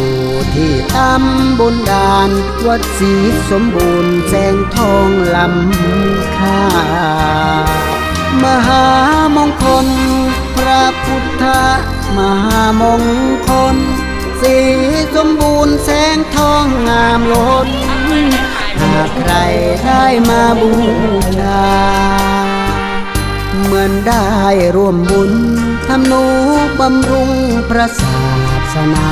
ู่ ที่ตำบลดานวัดศรีสมบูรณ์แสงทองลำค่ามหามงคล พระพุทธมหามงคล สีสมบูรณ์แสงทองงามล้นหากใครได้มาบูชา เหมือนได้ร่วมบุญทำนูบำรุงพระศาสนา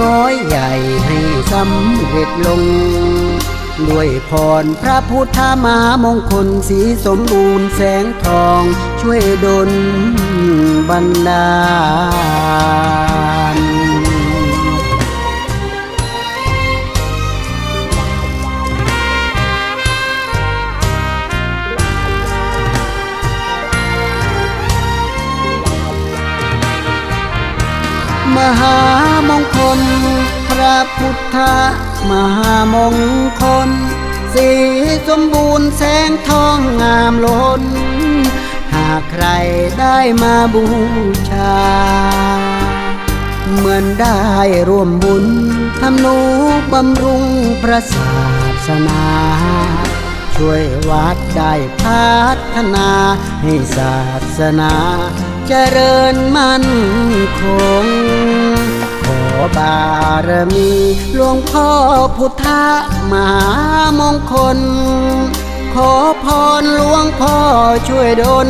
น้อยใหญ่ให้สำเร็จลง ด้วยพรพระพุทธมามงคลสีสมบูรณ์แสงทอง ช่วยดลบันดาลมหา มงคล พระพุทธมหามงคล สีสมบูรณ์แสงทองงามล้น หากใครได้มาบูชา เหมือนได้ร่วมบุญทำนูบำรุงพระศาสนา ช่วยวัดได้พัฒนาให้ศาสนา เจริญมั่นคงารมีหลวงพ่อพุทธมหามงคล ขอพรหลวงพ่อช่วยดล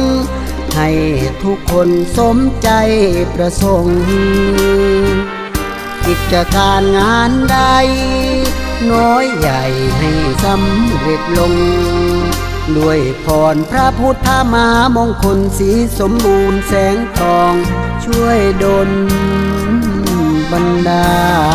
ให้ทุกคนสมใจประสงค์กิจการงานใด น้อยใหญ่ให้สำเร็จลง ด้วยพรพระพุทธมามงคลสีสมบูรณ์แสงทองช่วยดล บันดา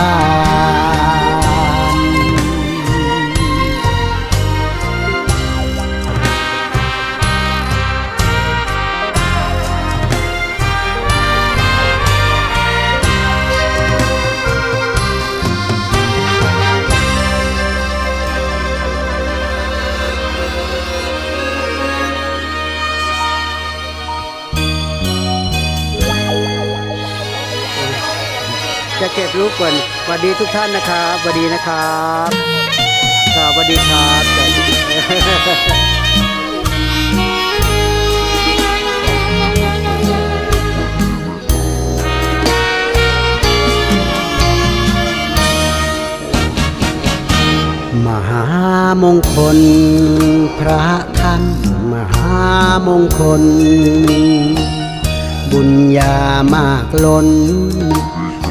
เก็บรูปก่อนสวัสดีทุกท่านนะครับสวัสดีนะครับครับสวัสดีครับมหามงคล พระท่านมหามงคล บุญญามากล้น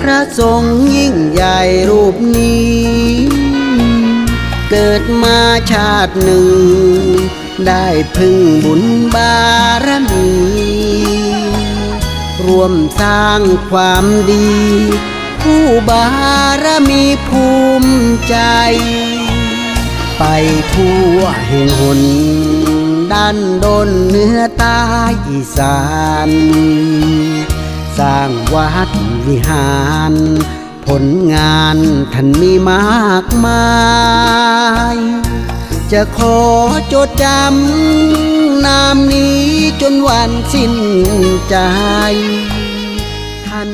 ระทรงยิ่งใหญ่รูปนี้ เกิดมาชาติหนึ่ง ได้พึ่งบุญบารมีร่วมสร้างความดี ผู้บารมีภูมิใจ ไปทั่วแห่งหนด้านดนเนื้อใต้อีสาน สร้างวัดวิหาร ผลงานท่านมีมากมาย จะขอจดจำนามนี้จนวันสิ้นใจ ท่าน